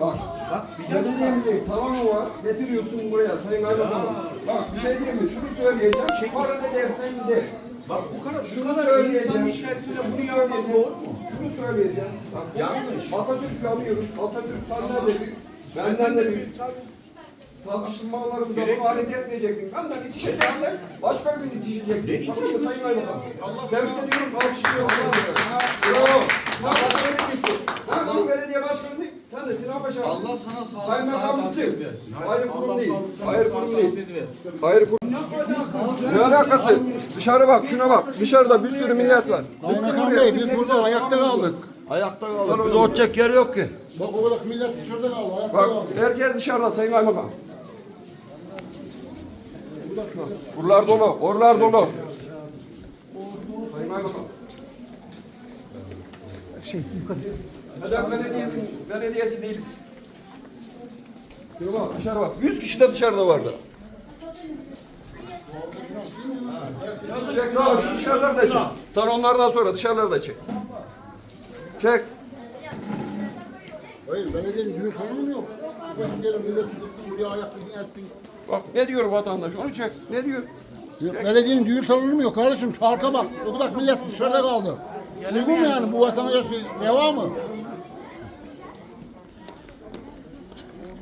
Bak. Bak bir dakika. Belediyemizin salonu var. Getiriyorsun buraya Sayın Kaymakamım. Bak bir şey diyeyim mi? Şunu söyleyeceğim. Para ne dersen de. Bak bu kadar şu kadar insanın içerisinde bunu yapmak doğru mu? Şunu söyleyeceğim. Bak, Yanlış. Atatürk yanıyoruz. Atatürk senden de büyük. Benden de büyük. Tartışmalarımıza bunu alet etmeyecektin. Benden itişeceksen başka bir gün itişecektin. Ne itişmesi Sayın Kaymakam. Tebrik sana- ediyorum. Alkışlıyorum. Allah sana- Bravo. Allah belediyesi. Ben bu belediye başkanısın. Sen de Sinan Paşa. Allah sana sağlık sıhhat afiyet versin. Hayır kurum değil. Hayır kurum değil. Hayır kurum. Ne alakası? Dışarı bak, şuna bak. Dışarıda bir sürü millet var. Kaymakam Bey biz burada ayakta kaldık. Ayakta kaldık. Biz oturacak yer yok ki. Bak o kadar millet dışarıda kaldı. Ayakta Bak, kaldı. herkes dışarıda Sayın Kaymakam. Buralar dolu, oralar dolu. Sayın Kaymakam. Şey, Hedef belediyesi, belediyesi değiliz. Şuna bak, dışarı bak. 100 kişi de dışarıda vardı. Çek daha şu dışarıları da çek. Salonlardan sonra dışarıları da çek. Çek. Hayır belediyenin büyük sorunu mu yok? Sen gelin millet tuttun buraya ayakta ettin. Bak ne diyor vatandaş onu çek. Ne diyor? Yok, Belediyenin düğün salonu mu yok kardeşim? Şu halka bak. O kadar millet dışarıda kaldı. Uygun mu yani bu vatandaş reva mı?